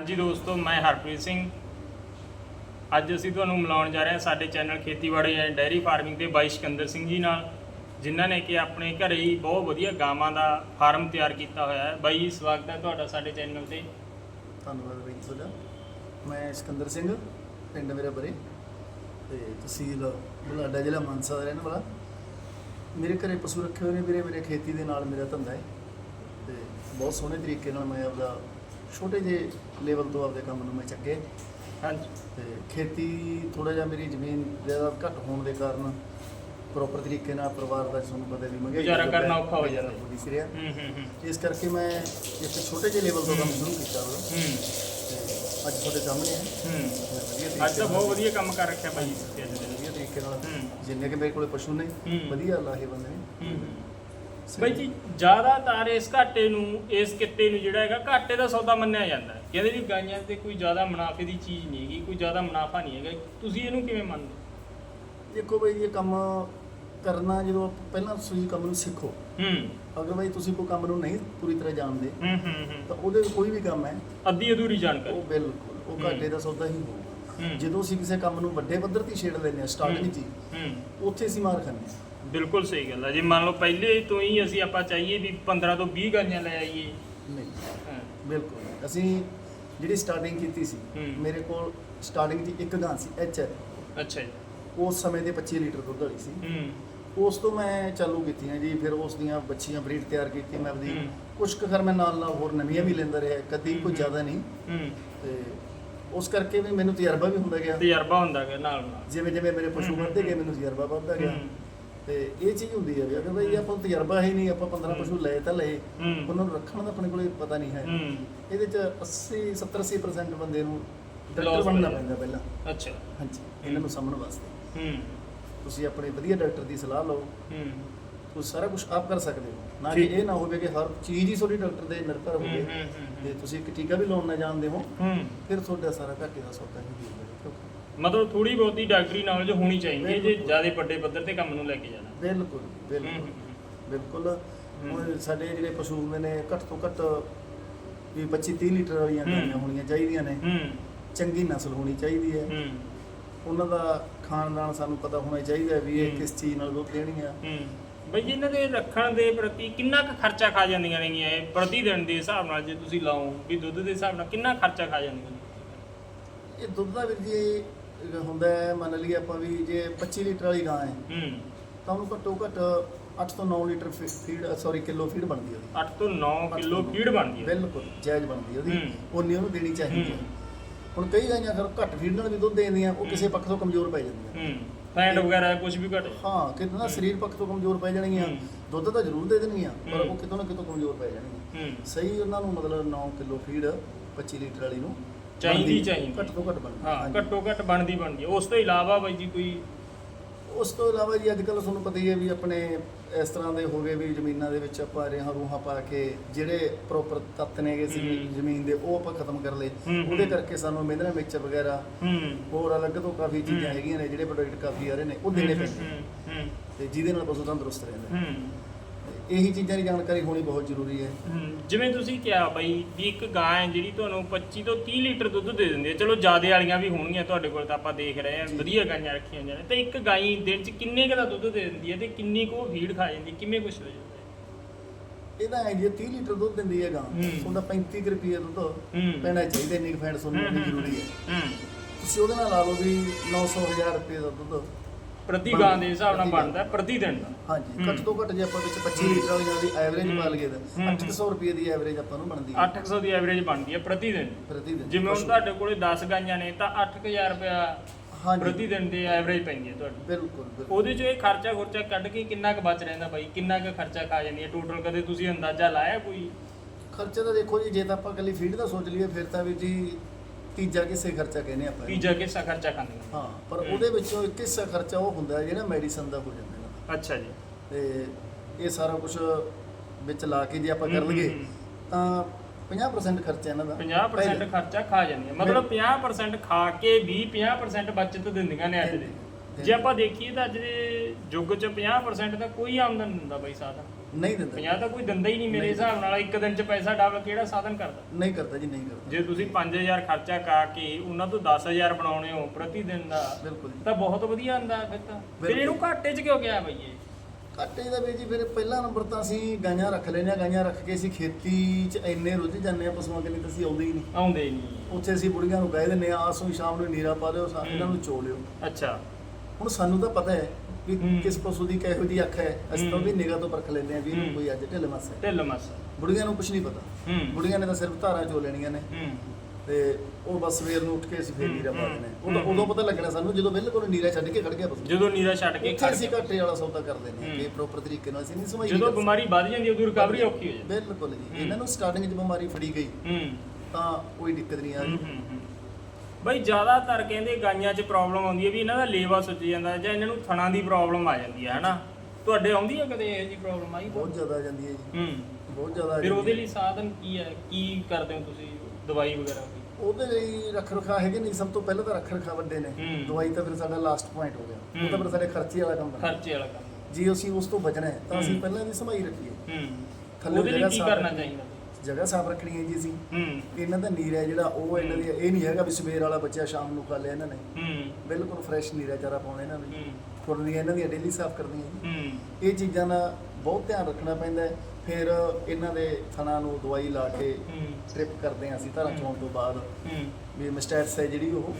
ਹਾਂਜੀ ਦੋਸਤੋ ਮੈਂ ਹਰਪ੍ਰੀਤ ਸਿੰਘ। ਅੱਜ ਅਸੀਂ ਤੁਹਾਨੂੰ ਮਿਲਾਉਣ ਜਾ ਰਹੇ ਹਾਂ ਸਾਡੇ ਚੈਨਲ ਖੇਤੀਬਾੜੀ ਐਂਡ ਡੈਰੀ ਫਾਰਮਿੰਗ ਦੇ ਬਾਈ ਸਿਕੰਦਰ ਸਿੰਘ ਜੀ ਨਾਲ ਜਿਨ੍ਹਾਂ ਨੇ ਕਿ ਆਪਣੇ ਘਰੇ ਹੀ ਬਹੁਤ ਵਧੀਆ ਗਾਵਾਂ ਦਾ ਫਾਰਮ ਤਿਆਰ ਕੀਤਾ ਹੋਇਆ ਹੈ। ਬਾਈ ਜੀ, ਸਵਾਗਤ ਹੈ ਤੁਹਾਡਾ ਸਾਡੇ ਚੈਨਲ ਤੇ। ਧੰਨਵਾਦ ਬਈ ਤੁਹਾਡਾ। ਮੈਂ ਸਿਕੰਦਰ ਸਿੰਘ ਪਿੰਡ ਮੇਰਾ ਬਰੇ। ਤੇ ਤਹਿਸੀਲ ਬੁਲਾਡਾ ਜ਼ਿਲ੍ਹਾ ਮਾਨਸਾ ਦਾ ਰਹਿਣ ਵਾਲਾ। ਮੇਰੇ ਘਰੇ ਪਸ਼ੂ ਰੱਖੇ ਹੋਏ ਨੇ ਵੀਰੇ ਮੇਰੇ ਖੇਤੀ ਦੇ ਨਾਲ ਮੇਰਾ ਧੰਦਾ ਹੈ। ਤੇ ਬਹੁਤ ਸੋਹਣੇ ਤਰੀਕੇ ਨਾਲ ਮੈਂ ਆਪਦਾ ਛੋਟੇ ਜਿਹੇ ਲੈਵਲ ਤੋਂ ਆਪਦੇ ਕੰਮ ਨੂੰ ਮੈਂ ਚੱਕੇ। ਹਾਂਜੀ। ਤੇ ਖੇਤੀ ਥੋੜਾ ਜਿਹਾ ਮੇਰੀ ਜ਼ਮੀਨ ਜ਼ਿਆਦਾ ਘੱਟ ਹੋਣ ਦੇ ਕਾਰਨ ਪ੍ਰੋਪਰ ਤਰੀਕੇ ਨਾਲ ਪਰਿਵਾਰ ਦਾ ਤੁਹਾਨੂੰ ਪਤਾ ਵੀ ਮੰਗੇ ਗੁਜ਼ਾਰਾ ਕਰਨਾ ਔਖਾ ਹੋ ਜਾਂਦਾ। ਹੂੰ ਹੂੰ ਹੂੰ ਇਸ ਕਰਕੇ ਮੈਂ ਇੱਕ ਛੋਟੇ ਜਿਹੇ ਲੈਵਲ ਤੋਂ ਕੰਮ ਸ਼ੁਰੂ ਕੀਤਾ ਉਹਦਾ ਹੂੰ। ਅੱਜ ਤੁਹਾਡੇ ਸਾਹਮਣੇ ਹੈ। ਅੱਜ ਤਾਂ ਬਹੁਤ ਵਧੀਆ ਕੰਮ ਕਰ ਰੱਖਿਆ ਦੇ ਵਧੀਆ ਤਰੀਕੇ ਨਾਲ। ਜਿੰਨੇ ਕਿ ਮੇਰੇ ਕੋਲੇ ਪਸ਼ੂ ਨੇ। ਵਧੀਆ ਲਾਹੇਵੰਦ ਨੇ। ਹੂੰ। ਬਾਈ ਜੀ। ਜ਼ਿਆਦਾਤਰ ਇਸ ਘਾਟੇ ਨੂੰ ਇਸ ਕਿੱਤੇ ਨੂੰ ਜਿਹੜਾ ਹੈਗਾ ਘਾਟੇ ਦਾ ਸੌਦਾ ਮੰਨਿਆ ਜਾਂਦਾ ਹੈ। ਕਹਿੰਦੇ ਵੀ ਗਾਈਆਂ ਤੇ ਕੋਈ ਜ਼ਿਆਦਾ ਮੁਨਾਫੇ ਦੀ ਚੀਜ਼ ਨਹੀਂ ਹੈਗੀ ਕੋਈ ਜ਼ਿਆਦਾ ਮੁਨਾਫਾ ਨਹੀਂ ਹੈਗਾ। ਤੁਸੀਂ ਇਹਨੂੰ ਕਿਵੇਂ ਮੰਨਦੇ? ਦੇਖੋ ਬਈ ਇਹ ਕੰਮ ਕਰਨਾ ਜਦੋਂ ਪਹਿਲਾਂ ਤੁਸੀਂ ਕੰਮ ਨੂੰ ਸਿੱਖੋ। ਹੂੰ। ਅਗਰ ਬਈ ਤੁਸੀਂ ਕੋਈ ਕੰਮ ਨੂੰ ਨਹੀਂ ਪੂਰੀ ਤਰ੍ਹਾਂ ਜਾਣਦੇ ਹੂੰ ਹੂੰ ਹੂੰ। ਤਾਂ ਉਹਦੇ ਕੋਈ ਵੀ ਕੰਮ ਹੈ ਅੱਧੀ ਅਧੂਰੀ ਜਾਣਕਾਰੀ। ਉਹ ਬਿਲਕੁਲ ਉਹ। ਘਾਟੇ ਦਾ ਸੌਦਾ ਹੀ ਹੋਊਗਾ। ਜਦੋਂ ਅਸੀਂ ਕਿਸੇ ਕੰਮ ਨੂੰ ਵੱਡੇ ਪੱਧਰ ਤੇ ਛੇੜ ਲੈਂਦੇ ਹਾਂ ਸਟਾਰਟਿੰਗ 'ਚ ਹੀ, ਹੂੰ। ਉੱਥੇ ਅਸੀਂ ਮਾਰ ਖਾਂਦੇ ਹਾਂ। ਬਿਲਕੁਲ ਸਹੀ ਗੱਲ ਹੈ ਜੇ ਮੰਨ ਲਓ ਪਹਿਲੇ ਤੋਂ ਹੀ ਅਸੀਂ ਆਪਾਂ ਚਾਹੀਏ ਵੀ 15 ਤੋਂ 20 ਗਾਈਆਂ ਲੈ ਆਈਏ। ਨਹੀਂ। ਹਾਂ, ਬਿਲਕੁਲ ਅਸੀਂ ਜਿਹੜੀ ਸਟਾਰਟਿੰਗ ਕੀਤੀ ਸੀ ਹੂੰ। ਮੇਰੇ ਕੋਲ ਸਟਾਰਟਿੰਗ 'ਚ ਇੱਕ ਗਾਂ ਸੀ ਐਚ ਅੱਛਾ ਜੀ। ਉਸ ਸਮੇਂ ਦੇ 25 ਲੀਟਰ ਦੁੱਧ ਵਾਲੀ ਸੀ। ਹੂੰ। ਉਸ ਤੋਂ ਮੈਂ ਚਾਲੂ ਕੀਤੀਆਂ ਜੀ ਫਿਰ ਉਸ ਦੀਆਂ ਬੱਚੀਆਂ ਬਰੀਡ ਤਿਆਰ ਕੀਤੀ ਮੈਂ ਆਪਦੀ ਹੂੰ। ਕੁਝ ਕੁ ਫਿਰ ਮੈਂ ਨਾਲ ਨਾਲ ਹੋਰ ਨਵੀਆਂ ਵੀ ਲੈਂਦਾ ਰਿਹਾ ਕਦੀ ਕੋਈ ਹੂੰ। ਜ਼ਿਆਦਾ ਨਹੀਂ। ਹੂੰ। ਤੇ ਉਸ ਕਰਕੇ ਵੀ ਮੈਨੂੰ ਤਜਰਬਾ ਵੀ ਹੁੰਦਾ ਗਿਆ। ਤਜਰਬਾ ਹੁੰਦਾ ਹੈ ਨਾਲ ਨਾਲ। ਜਿਵੇਂ ਜਿਵੇਂ ਮੇਰੇ ਪਸ਼ੂ ਹੂੰ, ਵੱਧਦੇ। ਗਏ ਮੈਨੂੰ ਤਜਰਬਾ ਵੱਧਦਾ ਗਿਆ। ਹੂੰ, ਤੇ ਇਹ ਚੀਜ਼ ਹੁੰਦੀ ਹੈ ਵੀ ਅਗਰ ਬਈ ਆਪਾਂ ਨੂੰ ਤਜਰਬਾ ਹੀ ਨਹੀਂ ਆਪਾਂ 15 ਹੂੰ। ਪਸ਼ੂ ਲਏ ਤਾਂ ਲਏ ਹੂੰ। ਉਹਨਾਂ ਨੂੰ ਰੱਖਣ ਦਾ ਆਪਣੇ ਕੋਲੇ ਪਤਾ ਨਹੀਂ ਹੈ। ਹੂੰ। ਇਹਦੇ ਚ 80 70 80% ਬੰਦੇ ਨੂੰ Loss ਡਾਕਟਰ ਬਣਨਾ ਹੋ ਪੈਂਦਾ ਪਹਿਲਾਂ। ਅੱਛਾ। ਹਾਂਜੀ ਇਹਨਾਂ ਨੂੰ ਸਾਹਮਣ ਵਾਸਤੇ। ਹੂੰ। ਤੁਸੀਂ ਆਪਣੇ ਵਧੀਆ ਡਾਕਟਰ ਦੀ ਸਲਾਹ ਲਓ। ਹੂੰ। ਤੁਸੀਂ ਸਾਰਾ ਕੁਝ ਆਪ ਕਰ ਸਕਦੇ ਹੋ। ਨਾ ਕਿ ਠੀਕ। ਇਹ ਨਾ ਹੋਵੇ ਕਿ ਹਰ ਚੀਜ਼ ਹੀ ਤੁਹਾਡੀ ਡਾਕਟਰ ਦੇ ਨਿਰਭਰ ਹੂੰ, ਹੋਵੇ। ਹੂੰ, ਤੁਸੀਂ ਇੱਕ ਟੀਕਾ ਵੀ ਲਾਉਣ ਨਾ ਜਾਣਦੇ ਹੋ ਹੂੰ। ਫਿਰ ਤੁਹਾਡਾ ਸਾਰਾ ਘਾਟੇ ਦਾ ਸੌਦਾ ਹੀ ਹੋ ਜਾਏਗਾ ਮਤਲਬ ਥੋੜੀ ਬਹੁਤੀ ਡਾਕਟਰੀ ਨੌਲੇਜ ਹੋਣੀ ਚਾਹੀਦੀ ਹੈ ਜੇ। ਜ਼ਿਆਦਾ ਵੱਡੇ ਪੱਧਰ ਤੇ ਕੰਮ ਨੂੰ ਲੈ ਕੇ ਜਾਣਾ। ਬਿਲਕੁਲ ਬਿਲਕੁਲ। ਬਿਲਕੁਲ। ਹੁਣ ਸਾਡੇ ਜਿਹੜੇ ਪਸ਼ੂ ਹੁੰਦੇ ਨੇ ਘੱਟ ਤੋਂ ਘੱਟ ਵੀ 25 30 ਲੀਟਰ ਵਾਲੀਆਂ। ਗਾਈਆਂ ਹੋਣੀਆਂ ਚਾਹੀਦੀਆਂ ਨੇ। ਚੰਗੀ ਨਸਲ ਹੋਣੀ ਚਾਹੀਦੀ ਹੈ। ਉਹਨਾਂ ਦਾ ਖਾਨਦਾਨ ਸਾਨੂੰ ਪਤਾ ਹੋਣਾ ਚਾਹੀਦਾ ਵੀ ਇਹ। ਕਿਸ ਚੀਜ਼ ਨਾਲ ਦੁੱਧ ਦੇਣਗੀਆਂ ਬਈ ਇਹਨਾਂ ਦੇ ਰੱਖਣ ਦੇ ਪ੍ਰਤੀ ਕਿੰਨਾ ਕੁ ਖਰਚਾ ਖਾ ਜਾਂਦੀਆਂ ਨੇਗੀਆਂ ਇਹ? ਪ੍ਰਤੀ ਦਿਨ ਦੇ ਹਿਸਾਬ ਨਾਲ ਜੇ ਤੁਸੀਂ ਲਾਓ ਵੀ ਦੁੱਧ ਦੇ ਹਿਸਾਬ ਨਾਲ ਕਿੰਨਾ ਖਰਚਾ ਖਾ ਜਾਂਦੀਆਂ ਨੇ? ਇਹ ਦੁੱਧ ਦਾ ਵੀਰ ਜੀ ਹੁੰਦਾ ਹੈ ਮੰਨ ਲਈਏ ਆਪਾਂ ਵੀ ਜੇ 25 ਲੀਟਰ ਵਾਲੀ ਗਾਂ ਹੈ ਹੂੰ। ਤਾਂ ਉਹਨੂੰ ਘੱਟੋ ਘੱਟ 8 ਤੋਂ 9 litre feed sorry kilo feed ਬਣਦੀ ਹੈ ਉਹਦੀ। 8 ਤੋਂ 9 ਅੱਠ ਕਿਲੋ। ਫੀਡ ਬਣਦੀ ਹੈ। ਬਿਲਕੁਲ ਜਾਇਜ਼ ਬਣਦੀ ਹੈ ਉਹਦੀ। ਹੂੰ। ਉਨੀ ਉਹਨੂੰ ਦੇਣੀ ਚਾਹੀਦੀ ਹੈ। ਹੂੰ। ਹੁਣ ਕਈ ਗਾਈਆਂ ਫਿਰ ਘੱਟ ਫੀਡ ਨਾਲ ਵੀ ਦੁੱਧ ਦੇਂਦੀਆਂ ਉਹ ਕਿਸੇ ਪੱਖ ਤੋਂ ਕਮਜ਼ੋਰ ਪੈ ਜਾਂਦੀਆਂ। ਹੂੰ। ਫੈਟ ਵਗੈਰਾ ਕੁਝ ਵੀ ਘਟੇ। ਹਾਂ ਕਿਤੇ ਨਾ ਸਰੀਰ ਪੱਖ ਤੋਂ ਕਮਜ਼ੋਰ ਪੈ ਜਾਣਗੀਆਂ। ਹੂੰ। ਦੁੱਧ ਤਾਂ ਜ਼ਰੂਰ ਦੇ ਦੇਣਗੀਆਂ ਪਰ ਹੂੰ। ਉਹ ਕਿਤੋਂ ਨਾ ਕਿਤੋਂ ਕਮਜ਼ੋਰ ਪੈ ਜਾਣਗੀਆਂ। ਹੂੰ। ਸਹੀ ਉਹਨਾਂ ਨੂੰ ਮਤਲਬ 9 ਕਿਲੋ ਫੀਡ 25 ਲੀਟਰ ਵਾਲੀ ਨੂੰ ਚਾਹੀਦੀ ਚਾਹੀਦੀ। ਘੱਟ ਤੋਂ ਘੱਟ ਬਣਦੀ ਹਾਂ। ਘੱਟੋ ਘੱਟ ਬਣਦੀ ਬਣਦੀ ਉਸ ਤੋਂ ਇਲਾਵਾ ਬਾਈ ਜੀ ਕੋਈ ਉਸ ਤੋਂ ਇਲਾਵਾ ਜੀ ਅੱਜ ਕੱਲ੍ਹ ਤੁਹਾਨੂੰ ਪਤਾ ਹੀ ਹੈ ਵੀ ਆਪਣੇ ਇਸ ਤਰ੍ਹਾਂ ਦੇ ਹੋ ਗਏ ਵੀ ਜ਼ਮੀਨਾਂ ਦੇ ਵਿੱਚ ਆਪਾਂ ਰੇਹਾਂ ਰੂਹਾਂ ਪਾ ਕੇ ਜਿਹੜੇ ਪ੍ਰੋਪਰ ਤੱਤ ਨੇਗੇ ਸੀ। ਜ਼ਮੀਨ ਦੇ ਉਹ ਆਪਾਂ ਖਤਮ ਕਰ ਲਏ। ਉਹਦੇ ਕਰਕੇ ਸਾਨੂੰ ਮਿਨਰਲ ਮਿਕਸਚਰ ਵਗੈਰਾ ਹੋਰ ਅਲੱਗ ਤੋਂ ਕਾਫੀ ਚੀਜ਼ਾਂ। ਹੈਗੀਆਂ ਨੇ ਜਿਹੜੇ ਪ੍ਰੋਡਕਟ ਕਾਫੀ ਆ ਰਹੇ ਨੇ ਉਹ ਦੇਣੇ ਪੈਂਦੇ ਤੇ ਜਿਹਦੇ ਨਾਲ ਪਸ਼ੂ ਤੰਦਰੁਸਤ ਰਹਿੰਦਾ ਇਹੀ ਚੀਜ਼ਾਂ ਦੀ ਜਾਣਕਾਰੀ ਹੋਣੀ ਬਹੁਤ ਜ਼ਰੂਰੀ ਹੈ। ਹਮ, ਜਿਵੇਂ ਤੁਸੀਂ ਕਿਹਾ ਬਾਈ ਵੀ ਇੱਕ ਗਾਂ ਹੈ ਜਿਹੜੀ ਤੁਹਾਨੂੰ 25 ਤੋਂ 30 ਲੀਟਰ ਦੁੱਧ ਦੇ ਦਿੰਦੀ ਹੈ। ਚਲੋ ਜਿਆਦੇ ਵਾਲੀਆਂ ਵੀ ਹੋਣਗੀਆਂ ਤੁਹਾਡੇ ਕੋਲ ਤਾਂ ਆਪਾਂ ਦੇਖ ਰਹੇ ਹਾਂ। ਵਧੀਆ ਗਾਈਆਂ ਰੱਖੀਆਂ ਹੋਈਆਂ ਨੇ। ਤੇ ਇੱਕ ਗਾਈ ਦਿਨ ਚ ਕਿੰਨੇ ਕੁ ਦਾ ਦੁੱਧ ਦੇ ਦਿੰਦੀ ਹੈ ਤੇ ਕਿੰਨੀ ਕੁ ਫੀਡ ਖਾ ਜਾਂਦੀ ਹੈ? ਕਿਵੇਂ ਕੁਛ ਹੋ ਜਾਂਦਾ ਹੈ? ਇਹਦਾ ਹੈ ਜੇ 30 ਲੀਟਰ ਦੁੱਧ ਦਿੰਦੀ ਹੈ ਗਾਂ। ਹੂੰ। ਤੁਹਾਡਾ 35 ਕੁ ਰੁਪਏ ਦੁੱਧ ਪੈਣਾ ਚਾਹੀਦਾ ਇੰਨੀ ਫੈਟ ਤੁਹਾਨੂੰ ਹੋਣੀ ਜ਼ਰੂਰੀ ਹੈ। ਹਮ ਤੁਸੀਂ ਉਹਦੇ ਨਾਲ ਲਾ ਲਓ ਵੀ 900 ਹਜ਼ਾਰ ਰੁਪਏ ਦਾ ਦੁੱਧ। ਪ੍ਰਤੀ ਗਾਂ ਦੇ ਹਿਸਾਬ ਨਾਲ। ਬਣਦਾ ਹੈ, ਪ੍ਰਤੀ ਦਿਨ। ਦਾ ਹਾਂਜੀ। ਘੱਟ ਤੋਂ ਘੱਟ ਜੇ ਆਪਾਂ ਵਿੱਚ 25 ਲੀਟਰ ਵਾਲੀਆਂ ਦੀ ਐਵਰੇਜ। ਪਾ ਲਈਏ ਤਾਂ ਹੂੰ, 800 ਰੁਪਏ ਦੀ ਐਵਰੇਜ ਆਪਾਂ ਨੂੰ ਬਣਦੀ ਹੈ। 800 ਦੀ ਐਵਰੇਜ ਬਣਦੀ ਹੈ ਪ੍ਰਤੀ ਦਿਨ। ਪ੍ਰਤੀ ਦਿਨ ਜਿਵੇਂ ਹੁਣ। ਤੁਹਾਡੇ ਕੋਲੇ 10 ਗਾਈਆਂ ਨੇ ਤਾਂ 8000 ਰੁਪਇਆ ਹਾਂਜੀ। ਪ੍ਰਤੀ ਦਿਨ ਦੀ ਐਵਰੇਜ ਪੈਂਦੀ ਹੈ ਤੁਹਾਡੀ। ਬਿਲਕੁਲ ਬਿਲਕੁਲ। ਉਹਦੇ ਚੋਂ ਇਹ ਖਰਚਾ ਖੁਰਚਾ ਕੱਢ ਕੇ ਕਿੰਨਾ ਕੁ ਬਚ ਰਹਿੰਦਾ ਬਾਈ? ਕਿੰਨਾ ਕੁ ਖਰਚਾ ਖਾ ਜਾਂਦੀ ਹੈ? ਟੋਟਲ ਕਦੇ ਤੁਸੀਂ ਅੰਦਾਜ਼ਾ ਲਾਇਆ ਕੋਈ? ਖਰਚਾ ਤਾਂ ਦੇਖੋ ਜੀ ਜੇ ਤਾਂ ਆਪਾਂ ਇਕੱਲੀ ਫੀਡ ਦਾ ਸੋਚ ਲਈਏ ਫਿਰ ਤਾਂ ਵੀ ਜੀ ਤੀਜਾ ਕਿਸੇ ਖਰਚਾ ਕਹਿੰਦੇ ਆਪਾਂ ਇਹਨੂੰ। ਤੀਜਾ ਕਿੱਸਾ ਖਰਚਾ ਖਾਂਦੇ ਹਾਂ ਪਰ ਹੂੰ। ਉਹਦੇ ਵਿੱਚੋਂ ਇੱਕ ਹਿੱਸਾ ਖਰਚਾ ਉਹ ਹੁੰਦਾ ਹੈ ਜਿਹੜਾ ਮੈਡੀਸਨ ਦਾ ਹੋ ਜਾਂਦਾ ਹੈ ਅੱਛਾ ਜੀ ਤੇ ਇਹ ਸਾਰਾ ਕੁਝ ਵਿੱਚ ਲਾ ਕੇ ਜੇ ਆਪਾਂ ਕਰ ਹੂੰ, ਲਈਏ ਹੂੰ, ਤਾਂ 50% ਖਰਚਾ ਇਹਨਾਂ ਦਾ 50% ਪਹਿਲਾਂ। ਖਰਚਾ ਖਾ ਜਾਂਦੀਆਂ ਮਤਲਬ 50% ਖਾ ਕੇ ਵੀ 50% ਬਚਤ ਦਿੰਦੀਆਂ ਨੇ ਅੱਜ ਦੇ। ਜੇ ਆਪਾਂ ਦੇਖੀਏ ਤਾਂ ਅੱਜ ਦੇ ਯੁੱਗ 'ਚ 50% ਤਾਂ ਕੋਈ ਆਮਦਨ ਨਹੀਂ ਦਿੰਦਾ ਬਾਈ ਸਾਦਾ ਨਹੀਂ ਦਿੰਦਾ। 50 ਤਾਂ ਕੋਈ ਦਿੰਦਾ ਹੀ ਨਹੀਂ ਮੇਰੇ। ਹਿਸਾਬ ਨਾਲ ਇੱਕ ਦਿਨ 'ਚ ਪੈਸਾ ਡਬਲ ਕਿਹੜਾ ਸਾਧਨ ਕਰਦਾ? ਨਹੀਂ ਕਰਦਾ ਜੀ ਨਹੀਂ ਕਰਦਾ। ਜੇ ਤੁਸੀਂ 5000 ਖਰਚਾ ਕਾ ਕੇ ਉਹਨਾਂ ਤੋਂ 10000 ਬਣਾਉਣੇ ਹੋ ਪ੍ਰਤੀ ਦਿਨ ਦਾ ਬਿਲਕੁਲ ਜੀ। ਤਾਂ ਬਹੁਤ ਵਧੀਆ ਹੁੰਦਾ ਫਿਰ ਤਾਂ। ਫਿਰ ਬਿਲਕੁਲ। ਇਹਨੂੰ ਘਾਟੇ 'ਚ ਕਿਉਂ ਗਿਆ ਬਈ ਇਹ? ਘਾਟੇ ਦਾ ਵੀ ਜੀ ਫਿਰ ਪਹਿਲਾ ਨੰਬਰ ਤਾਂ ਅਸੀਂ ਗਾਈਆਂ ਰੱਖ ਲੈਂਦੇ ਹਾਂ ਗਾਈਆਂ ਰੱਖ ਕੇ ਅਸੀਂ ਖੇਤੀ 'ਚ ਇੰਨੇ ਰੁੱਝ ਜਾਂਦੇ ਆ ਪਸ਼ੂਆਂ ਲਈ ਤਾਂ ਅਸੀਂ ਆਉਂਦੇ ਹੀ ਨਹੀਂ। ਆਉਂਦੇ ਹੀ ਨਹੀਂ। ਉੱਥੇ ਅਸੀਂ ਬੁੜੀਆਂ ਨੂੰ ਕਹਿ ਦਿੰਦੇ ਆ ਆਸੂ ਸ਼ਾਮ ਨੂੰ ਨੀਰਾ ਪਾ ਦਿਓ ਸਾ-। ਇਹਨਾਂ ਨੂੰ ਚੋ ਲਿਓ। ਅੱਛਾ। ਹੁਣ ਸਾਨੂੰ ਤਾਂ ਪਤਾ ਹੈ ਵੀ ਹੂੰ। ਕਿਸ ਪਸ਼ੂ ਦੀ ਕਿਹੋ ਜਿਹੀ ਅੱਖ ਹੈ ਅਸੀਂ ਤਾਂ ਹੂੰ। ਵੀ ਨਿਗਾਹ ਤੋਂ ਪਰਖ ਲੈਂਦੇ ਆ ਵੀ ਇਹਨੂੰ ਹੂੰ। ਕੋਈ ਅੱਜ ਢਿੱਲ ਮੱਸ ਹੈ। ਢਿੱਲ ਮਸ ਬੁੜੀਆਂ ਨੂੰ ਕੁਝ ਨਹੀਂ ਪਤਾ। ਹੂੰ। ਬੁੜੀਆਂ ਨੇ ਤਾਂ ਸਿਰਫ ਧਾਰਾਂ ਚੋ ਲੈਣੀਆਂ ਨੇ। ਹੂੰ। ਤੇ ਉਹ ਬਸ ਸਵੇਰ ਨੂੰ ਉੱਠ ਕੇ ਅਸੀਂ ਫੇਰ ਨੀਰਾ ਪਾ ਹੂੰ, ਦੇਣਾ ਉਦੋਂ ਹੂੰ, ਉਦੋਂ ਪਤਾ ਲੱਗਣਾ ਸਾਨੂੰ ਜਦੋਂ ਬਿਲਕੁਲ ਨੀਰਾ ਛੱਡ ਕੇ ਖੜ ਗਿਆ ਪਸ਼ੂ। ਜਦੋਂ ਨੀਰਾ ਛੱਡ ਕੇ ਉੱਥੇ ਖੜ ਅਸੀਂ ਗਿਆ। ਘਾਟੇ ਵਾਲਾ ਸੌਦਾ ਕਰਦੇ ਨੇ ਹੂੰ। ਕਿ ਪ੍ਰੋਪਰ ਤਰੀਕੇ ਨਾਲ ਅਸੀਂ ਨਹੀਂ ਸਮਝੀ ਜਦੋਂ ਬਿਮਾਰੀ ਵੱਧ ਜਾਂਦੀ ਹੈ ਉਦੋਂ ਰਿਕਵਰੀ ਔਖੀ ਹੋ ਜਾਂਦੀ ਬਿਲਕੁਲ ਜੀ। ਹੂੰ। ਇਹਨਾਂ ਨੂੰ ਸਟਾਰਟਿੰਗ 'ਚ ਬਿਮਾਰੀ ਫੜੀ ਗਈ। ਹੂੰ। ਤਾਂ ਕੋਈ ਦਿੱਕਤ ਨਹੀਂ ਆ ਹੂੰ, ਰਹੀ। ਹੂੰ, ਹੂੰ। ਬਈ ਜ਼ਿਆਦਾਤਰ ਕਹਿੰਦੇ ਗਾਈਆਂ 'ਚ ਪ੍ਰੋਬਲਮ ਆਉਂਦੀ ਹੈ ਵੀ ਇਹਨਾਂ ਦਾ ਲੇਵਾ ਸੁੱਜ ਜਾਂਦਾ ਜਾਂ ਇਹਨਾਂ ਨੂੰ ਥਣਾ ਦੀ ਪ੍ਰੋਬਲਮ ਆ ਜਾਂਦੀ ਹੈ ਹਨਾ? ਤੁਹਾਡੇ ਆਉਂਦੀ ਹੈ ਕਦੇ ਇਹੋ ਜੀ ਪ੍ਰੋਬਲਮ ਆਈ? ਬਹੁਤ ਜ਼ਿਆਦਾ ਆ ਜਾਂਦੀ ਹੈ ਜੀ। ਹੂੰ। ਬਹੁਤ ਜ਼ਿਆਦਾ ਆ ਫਿਰ ਉਹਦੇ। ਲਈ ਸਾਧਨ ਕੀ ਹੈ? ਕੀ ਕਰਦੇ ਹੋ ਤੁਸੀਂ ਦਵਾਈ ਵਗੈਰਾ ਕੋਈ ਉਹਦੇ ਲਈ ਰੱਖ ਰਖਾ ਹੈਗੇ ਨਹੀਂ ਸਭ ਤੋਂ ਪਹਿਲਾਂ ਤਾਂ ਰੱਖ ਰਖਾ ਵੱਡੇ ਨੇ। ਹੂੰ। ਦਵਾਈ ਤਾਂ ਫਿਰ ਸਾਡਾ ਲਾਸਟ ਪੁਆਇੰਟ ਹੋ ਗਿਆ। ਉਹ ਤਾਂ। ਫਿਰ ਸਾਡੇ ਖਰਚੇ ਵਾਲਾ ਕੰਮ ਖਰਚੇ ਵਾਲਾ ਕੰਮ। ਜੇ ਅਸੀਂ ਉਸ ਤੋਂ ਬਚਣਾ ਹੈ ਤਾਂ ਅਸੀਂ। ਪਹਿਲਾਂ ਇਹਦੀ ਸੰਭਾਈ ਰੱਖੀਏ। ਹੂੰ। ਥੱਲੇ ਉਹਦੇ ਲਈ ਕੀ ਕਰਨਾ। ਚਾਹੀਦਾ? ਜਗ੍ਹਾ ਸਾਫ਼ ਰੱਖਣੀ ਹੈ ਜੀ ਅਸੀਂ। ਹੂੰ। ਇਹਨਾਂ ਦਾ ਨੀਰਾ ਹੈ ਜਿਹੜਾ ਉਹ ਇਹਨਾਂ ਦੀ ਇਹ ਨਹੀਂ ਹੈਗਾ ਵੀ ਸਵੇਰ ਵਾਲਾ ਬੱਚਾ ਸ਼ਾਮ ਨੂੰ ਖਾ ਲਿਆ ਇਹਨਾਂ ਨੇ। ਹੂੰ। ਬਿਲਕੁਲ ਫਰੈਸ਼ ਨੀਰਾ ਚਾਰਾ ਪਾਉਣਾ ਇਹਨਾਂ ਨੂੰ। ਹੂੰ। ਖੁਰਨੀਆਂ ਇਹਨਾਂ ਦੀਆਂ ਡੇਲੀ ਸਾਫ਼ ਕਰਨੀਆਂ ਜੀ। ਹੂੰ। ਇਹ ਚੀਜ਼ਾਂ ਦਾ ਬਹੁਤ ਧਿਆਨ ਰੱਖਣਾ ਪੈਂਦਾ ਹੈ। ਫਿਰ ਇਹਨਾਂ ਦੇ ਥਣਾ ਨੂੰ ਦਵਾਈ ਲਾ ਕੇ ਟ੍ਰਿਪ ਕਰਦੇ ਹਾਂ ਅਸੀਂ ਧਾਰਾਂ। ਚੋਣ ਤੋਂ ਬਾਅਦ। ਹੂੰ। ਵੀ ਮਸਟੈਟਸ ਹੈ ਜਿਹੜੀ ਉਹ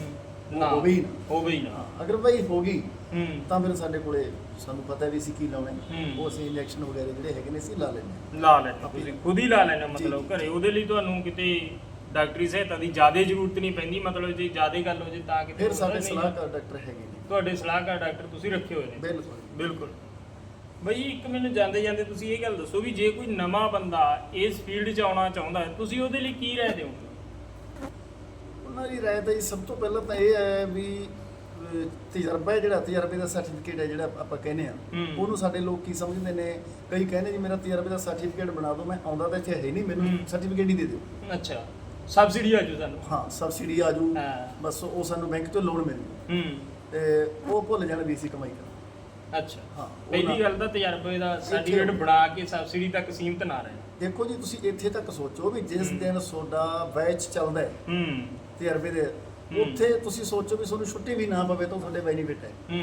ਨਾ ਹੋਵੇ ਹੀ ਨਾ। ਹੋਵੇ ਹੀ ਨਾ ਹਾਂ, ਅਗਰ ਭਾਈ ਹੋ ਗਈ ਹੂੰ ਤਾਂ ਫਿਰ ਸਾਡੇ ਕੋਲੇ ਸਾਨੂੰ ਪਤਾ ਵੀ ਅਸੀਂ ਕੀ ਲਾਉਣਾ ਹੈ। ਹੂੰ। ਉਹ ਅਸੀਂ ਇੰਜੈਕਸ਼ਨ ਵਗੈਰਾ ਜਿਹੜੇ ਹੈਗੇ ਨੇ ਅਸੀਂ ਲਾ ਲੈਂਦੇ ਲਾ ਲੈਣੇ ਤੁਸੀਂ ਖੁਦ ਹੀ ਲਾ ਲੈਣੇ ਮਤਲਬ। ਘਰੇ ਉਹਦੇ ਲਈ ਤੁਹਾਨੂੰ ਕਿਤੇ ਡਾਕਟਰੀ ਸਹਾਇਤਾ ਦੀ ਜ਼ਿਆਦਾ ਜ਼ਰੂਰਤ ਨਹੀਂ ਪੈਂਦੀ ਮਤਲਬ ਜੇ ਜ਼ਿਆਦਾ ਗੱਲ ਹੋ ਜੇ ਤਾਂ। ਕਿਤੇ ਫਿਰ ਸਾਡੇ ਨਹੀਂ। ਸਲਾਹਕਾਰ ਡਾਕਟਰ ਹੈਗੇ ਨੇ ਤੁਹਾਡੇ ਸਲਾਹਕਾਰ ਡਾਕਟਰ ਤੁਸੀਂ ਰੱਖੇ ਹੋਏ ਨੇ ਬਿਲਕੁਲ ਬਿਲਕੁਲ ਬਈ ਇੱਕ ਮੈਨੂੰ ਜਾਂਦੇ ਜਾਂਦੇ ਤੁਸੀਂ ਇਹ ਗੱਲ ਦੱਸੋ ਵੀ ਜੇ ਕੋਈ ਨਵਾਂ ਬੰਦਾ ਇਸ ਫੀਲਡ 'ਚ ਆਉਣਾ ਚਾਹੁੰਦਾ ਹੈ ਤੁਸੀਂ ਉਹਦੇ ਲਈ ਕੀ ਰਾਏ ਦਿਓਗੇ ਉਹਨਾਂ ਦੀ ਰਾਏ ਤਾਂ ਜੀ ਸਭ ਤੋਂ ਪਹਿਲਾਂ ਤਾਂ ਇਹ ਹੈ ਵੀ ਅਹ, ਤਜਰਬਾ ਹੈ ਜਿਹੜਾ ਤਜਰਬੇ ਦਾ ਸਰਟੀਫਿਕੇਟ ਹੈ ਜਿਹੜਾ ਆਪਾਂ ਕਹਿੰਦੇ ਆ ਹੂੰ। ਉਹਨੂੰ ਸਾਡੇ ਲੋਕ ਕੀ ਸਮਝਦੇ ਨੇ? ਕਈ ਕਹਿੰਦੇ ਜੀ ਮੇਰਾ ਤਜਰਬੇ ਦਾ ਸਰਟੀਫਿਕੇਟ ਬਣਾ ਦਿਓ ਮੈਂ ਆਉਂਦਾ ਤਾਂ ਇੱਥੇ ਹੈ ਨਹੀਂ ਮੈਨੂੰ ਹੂੰ। ਸਰਟੀਫਿਕੇਟ ਹੀ ਦੇ ਦਿਓ। ਅੱਛਾ। ਸਬਸਿਡੀ ਆ ਜੂ ਸਾਨੂੰ। ਹਾਂ ਸਬਸਿਡੀ ਆ ਜੂ। ਹਾਂ। ਬਸ ਉਹ ਸਾਨੂੰ ਬੈਂਕ ਤੋਂ ਲੋਨ ਮਿਲ। ਜੂ ਹੂੰ। ਤੇ ਉਹ ਭੁੱਲ ਜਾਣ ਵੀ ਅਸੀਂ ਕਮਾਈ ਕਰ ਅੱਛਾ। ਹਾਂ ਉਹ ਪਹਿਲੀ ਗੱਲ ਤਾਂ ਤਜਰਬੇ ਦਾ ਸਰਟੀਫਿਕੇਟ ਬਣਾ ਕੇ ਸਬਸਿਡੀ ਤੱਕ ਸੀਮਤ ਨਾ ਰਹੇ। ਦੇਖੋ ਜੀ ਤੁਸੀਂ ਇੱਥੇ ਤੱਕ ਸੋਚੋ ਵੀ ਜਿਸ ਹੂੰ। ਦਿਨ ਤੁਹਾਡਾ ਬੈਚ ਚੱਲਦਾ ਹੈ ਹੂੰ। ਤਜਰਬੇ ਦੇ। ਉੱਥੇ ਤੁਸੀਂ ਸੋਚੋ ਵੀ ਤੁਹਾਨੂੰ ਛੁੱਟੀ ਵੀ ਨਾ ਪਵੇ ਤਾਂ ਤੁਹਾਡੇ ਬੈਨੀਫਿਟ ਹੈ। ਹੂੰ।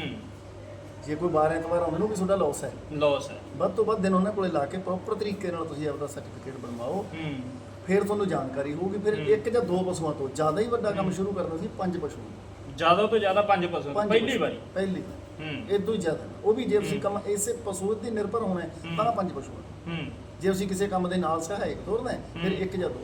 ਜੇ ਕੋਈ ਵਾਰ ਐਤਵਾਰ ਆਉਂਦੇ ਨੂੰ ਵੀ ਤੁਹਾਡਾ ਲਾਸ ਹੈ। ਲਾਸ ਹੈ। ਵੱਧ ਤੋਂ ਵੱਧ ਦਿਨ ਉਹਨਾਂ ਕੋਲੇ ਲਾ ਕੇ ਪ੍ਰੋਪਰ ਤਰੀਕੇ ਨਾਲ ਤੁਸੀਂ ਆਪਦਾ ਸਰਟੀਫਿਕੇਟ ਬਣਵਾਓ। ਹੂੰ। ਫਿਰ ਤੁਹਾਨੂੰ ਜਾਣਕਾਰੀ ਹੋਊਗੀ। ਫਿਰ। ਇੱਕ ਜਾਂ ਦੋ ਪਸ਼ੂਆਂ ਤੋਂ ਜ਼ਿਆਦਾ ਹੀ ਵੱਡਾ ਕੰਮ। ਸ਼ੁਰੂ ਕਰਨਾ ਸੀ ਪੰਜ ਪਸ਼ੂ। ਜ਼ਿਆਦਾ ਤੋਂ ਜ਼ਿਆਦਾ 5% ਪੰਜ ਪਹਿਲੀ ਪਸ਼ੂ। ਵਾਰੀ। ਪਹਿਲੀ ਹੂੰ। ਇਦੋਂ ਹੀ ਜ਼ਿਆਦਾ। ਉਹ ਵੀ ਜੇ ਤੁਸੀਂ। ਕੰਮ ਇਸੇ ਪਸ਼ੂ ਤੇ ਨਿਰਭਰ ਹੋਣਾ ਹੈ। ਤਾਂ ਪੰਜ ਪਸ਼ੂ ਹੂੰ। ਜੇ ਤੁਸੀਂ ਕਿਸੇ ਕੰਮ ਦੇ ਨਾਲ ਸਹਾਇਕ ਤੋਰਨਾ ਹੈ ਫਿਰ। ਇੱਕ ਜਾਂ ਦੋ।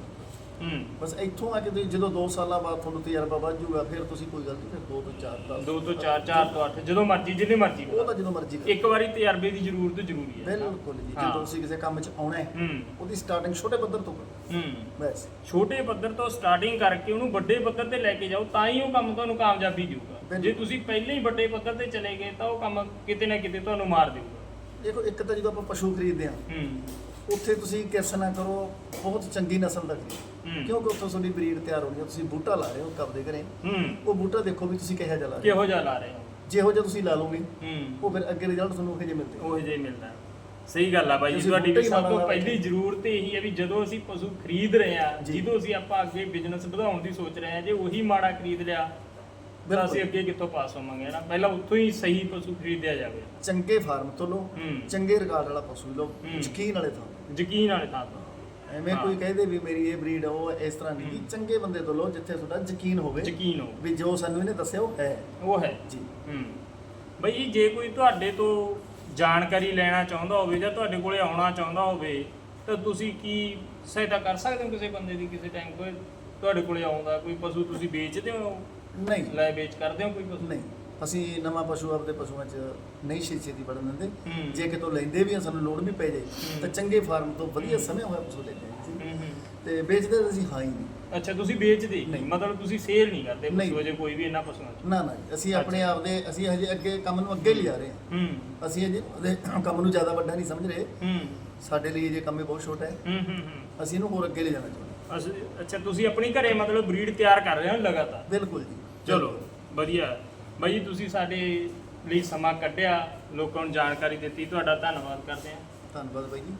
ਹੂੰ। ਬਸ ਇੱਥੋਂ ਆ ਕੇ ਤੁਸੀਂ ਜਦੋਂ 2 ਸਾਲਾਂ ਬਾਅਦ ਤੁਹਾਨੂੰ ਤਜਰਬਾ ਵੱਧ ਜਾਊਗਾ ਫਿਰ ਤੁਸੀਂ ਕੋਈ ਗੱਲ ਨਹੀਂ ਫਿਰ 2 ਤੋਂ 4 10 ਦੋ ਤੋਂ 4 4 ਤੋਂ 8 ਜਦੋਂ ਮਰਜ਼ੀ ਜਿੰਨੇ ਮਰਜ਼ੀ ਉਹ ਤਾਂ ਜਦੋਂ ਮਰਜ਼ੀ ਕਰੋ। ਇੱਕ ਵਾਰੀ ਤਜਰਬੇ ਦੀ ਜ਼ਰੂਰਤ ਜ਼ਰੂਰੀ ਹੈ। ਬਿਲਕੁਲ ਜੀ ਹਾਂ। ਜਦੋਂ ਤੁਸੀਂ ਕਿਸੇ ਕੰਮ 'ਚ ਆਉਣਾ ਹੈ ਹੂੰ। ਉਹਦੀ ਸਟਾਰਟਿੰਗ ਛੋਟੇ ਪੱਧਰ ਤੋਂ ਕਰੋ। ਹੂੰ। ਬਸ। ਛੋਟੇ ਪੱਧਰ ਤੋਂ ਸਟਾਰਟਿੰਗ ਕਰਕੇ ਉਹਨੂੰ ਵੱਡੇ ਪੱਧਰ ਤੇ ਲੈ ਕੇ ਜਾਓ ਤਾਂ ਹੀ ਉਹ ਕੰਮ ਤੁਹਾਨੂੰ ਕਾਮਯਾਬੀ ਦੇਊਗਾ। ਬਿਲਕੁਲ। ਜੇ ਤੁਸੀਂ ਪਹਿਲਾਂ ਹੀ ਵੱਡੇ ਪੱਧਰ ਤੇ ਚਲੇ ਗਏ ਤਾਂ ਉਹ ਕੰਮ ਕਿਤੇ ਨਾ ਕਿਤੇ ਤੁਹਾਨੂੰ ਮਾਰ ਦੇਊਗਾ। ਦੇਖੋ ਇੱਕ ਤਾਂ ਜਦੋਂ ਆਪਾਂ ਪਸ਼ੂ ਖਰੀਦਦੇ ਹਾਂ ਹੂੰ। ਉੱਥੇ ਤੁਸੀਂ ਕਿਸ ਨਾ ਕਰੋ ਬਹੁਤ ਚੰਗੀ ਨਸਲ ਖਰੀਦੋ ਹੂੰ। ਕਿਉਂਕਿ ਉੱਥੋਂ ਤੁਹਾਡੀ ਬਰੀਡ ਤਿਆਰ ਹੋਣੀ ਹੈ ਤੁਸੀਂ ਬੂਟਾ ਲਾ ਰਹੇ ਹੋ ਕਬਦੇ ਘਰੇ। ਹੂੰ। ਉਹ ਬੂਟਾ ਦੇਖੋ ਵੀ ਤੁਸੀਂ ਕਿਹੋ ਜਿਹਾ ਲਾ ਰਹੇ ਹੋ। ਕਿਹੋ ਜਿਹਾ ਲਾ ਰਹੇ ਹੋ? ਜਿਹੋ ਜਿਹਾ ਤੁਸੀਂ ਲਾ ਲਓਗੇ ਹੂੰ। ਉਹ ਫਿਰ ਅੱਗੇ ਰਿਜ਼ਲਟ ਤੁਹਾਨੂੰ ਉਹੋ ਜਿਹੇ ਮਿਲਦੇ ਉਹ ਹੀ ਮਿਲਦਾ ਸਹੀ ਗੱਲ ਆ ਬਾਈ ਜੀ ਤੁਸੀਂ ਤੁਹਾਡੀ ਬੂਟੇ ਵੀ ਹੀ ਸਭ ਤੋਂ ਪਹਿਲੀ। ਜ਼ਰੂਰਤ ਇਹੀ ਹੈ ਵੀ ਜਦੋਂ ਅਸੀਂ ਪਸ਼ੂ ਖਰੀਦ ਰਹੇ ਆ ਜੀ। ਜਦੋਂ ਅਸੀਂ ਆਪਾਂ ਅੱਗੇ ਬਿਜ਼ਨਸ ਵਧਾਉਣ ਦੀ ਸੋਚ ਰਹੇ ਆ ਜੇ ਉਹੀ ਮਾੜਾ ਖਰੀਦ ਲਿਆ ਤਾਂ ਬਿਲਕੁਲ। ਅਸੀਂ ਅੱਗੇ ਕਿੱਥੋਂ ਪਾਸ ਹੋਵਾਂਗੇ ਨਾ ਪਹਿਲਾਂ ਉੱਥੋਂ ਹੀ ਸਹੀ ਪਸ਼ੂ ਖਰੀਦਿਆ ਜਾਵੇ। ਚੰਗੇ ਫਾਰਮ ਤੋਂ ਲਓ ਹੂੰ। ਚੰਗੇ ਰਿਕਾਰਡ ਵਾਲਾ ਪਸ਼ੂ ਲਓ ਹੂੰ। ਯਕੀਨ ਵਾਲੇ ਤੋਂ ਯਕੀਨ ਵਾਲੇ ਥਾਂ ਐਵੇਂ। ਕੋਈ ਕਹਦੇ ਵੀ ਮੇਰੀ ਇਹ ਬਰੀਡ ਉਹ ਇਸ ਤਰ੍ਹਾਂ ਨਹੀਂ ਹੂੰ। ਚੰਗੇ ਬੰਦੇ ਤੋਂ ਲਓ ਜਿੱਥੇ ਤੁਹਾਡਾ ਯਕੀਨ ਹੋਵੇ ਯਕੀਨ ਹੋ ਵੀ ਜੋ ਸਾਨੂੰ ਇਹਨੇ ਦੱਸਿਆ ਉਹ ਹੈ। ਉਹ ਹੈ। ਜੀ। ਹੂੰ। ਬਈ ਜੀ, ਜੇ ਕੋਈ ਤੁਹਾਡੇ ਤੋਂ ਜਾਣਕਾਰੀ ਲੈਣਾ ਚਾਹੁੰਦਾ ਹੋਵੇ ਜਾਂ ਤੁਹਾਡੇ ਕੋਲੇ ਆਉਣਾ ਚਾਹੁੰਦਾ ਹੋਵੇ ਤਾਂ ਤੁਸੀਂ ਕੀ ਸਹਾਇਤਾ ਕਰ ਸਕਦੇ ਹੋ ਕਿਸੇ ਬੰਦੇ ਦੀ ਕਿਸੇ ਟਾਈਮ ਕੋਈ ਤੁਹਾਡੇ ਕੋਲੇ ਆਉਂਦਾ ਕੋਈ ਪਸ਼ੂ ਤੁਸੀਂ ਵੇਚਦੇ ਹੋ? ਨਹੀਂ। ਲੈ ਵੇਚ ਕਰਦੇ ਹੋ ਕੋਈ ਪਸ਼ੂ? ਨਹੀਂ। ਅਸੀਂ ਨਵਾਂ ਪਸ਼ੂ ਆਪਦੇ ਪਸ਼ੂਆਂ 'ਚ ਨਹੀਂ ਛੇਤੀ ਦੀ ਵੜਨ ਦਿੰਦੇ। ਜੇ ਕਿਤੋਂ ਲੈਂਦੇ ਵੀ ਆ ਸਾਨੂੰ ਲੋੜ ਵੀ ਪੈ ਜਾਏ। ਤਾਂ ਚੰਗੇ ਫਾਰਮ ਤੋਂ ਵਧੀਆ। ਸਮੇਂ ਹੋਇਆ ਪਸ਼ੂ ਲੈਂਦੇ ਹਾਂ ਤੇ ਵੇਚਦੇ ਤਾਂ ਅਸੀਂ ਹਾਂ ਹੀ ਨਹੀਂ। ਅੱਛਾ ਤੁਸੀਂ ਵੇਚਦੇ ਨਹੀਂ। ਮਤਲਬ ਤੁਸੀਂ ਸੇਲ ਨਹੀਂ ਕਰਦੇ। ਪਸ਼ੂ ਜੇ ਕੋਈ ਵੀ ਇਹਨਾਂ ਪਸ਼ੂਆਂ ਚ? ਨਾ ਨਾ ਅਸੀਂ ਆਪਣੇ ਆਪ ਦੇ ਅਸੀਂ ਹਜੇ ਅੱਗੇ ਕੰਮ ਨੂੰ ਅੱਗੇ ਲਿਜਾ ਰਹੇ ਹਾਂ। ਅਸੀਂ ਹਜੇ ਕੰਮ ਨੂੰ ਜ਼ਿਆਦਾ ਵੱਡਾ ਨਹੀਂ ਸਮਝ ਰਹੇ। ਸਾਡੇ ਲਈ ਇਹ ਕੰਮ ਬਹੁਤ ਛੋਟਾ ਹੈ। ਅਸੀਂ ਇਹਨੂੰ ਹੋਰ ਅੱਗੇ ਲੈ ਜਾਣਾ ਚਾਹੁੰਦੇ ਅੱਛਾ ਤੁਸੀਂ ਆਪਣੀ ਘਰੇ ਮਤਲਬ ਬਰੀਡ ਤਿਆਰ ਕਰ ਰਹੇ ਹੋ ਲਗਾਤਾਰ? ਬਿਲਕੁਲ ਜੀ। ਚਲੋ ਵਧੀਆ। ਬਾਈ ਜੀ, ਤੁਸੀਂ ਸਾਡੇ ਲਈ ਸਮਾਂ ਕੱਢਿਆ, ਲੋਕਾਂ ਨੂੰ ਜਾਣਕਾਰੀ ਦਿੱਤੀ, ਤੁਹਾਡਾ ਧੰਨਵਾਦ ਕਰਦੇ ਹਾਂ। ਧੰਨਵਾਦ ਬਾਈ ਜੀ।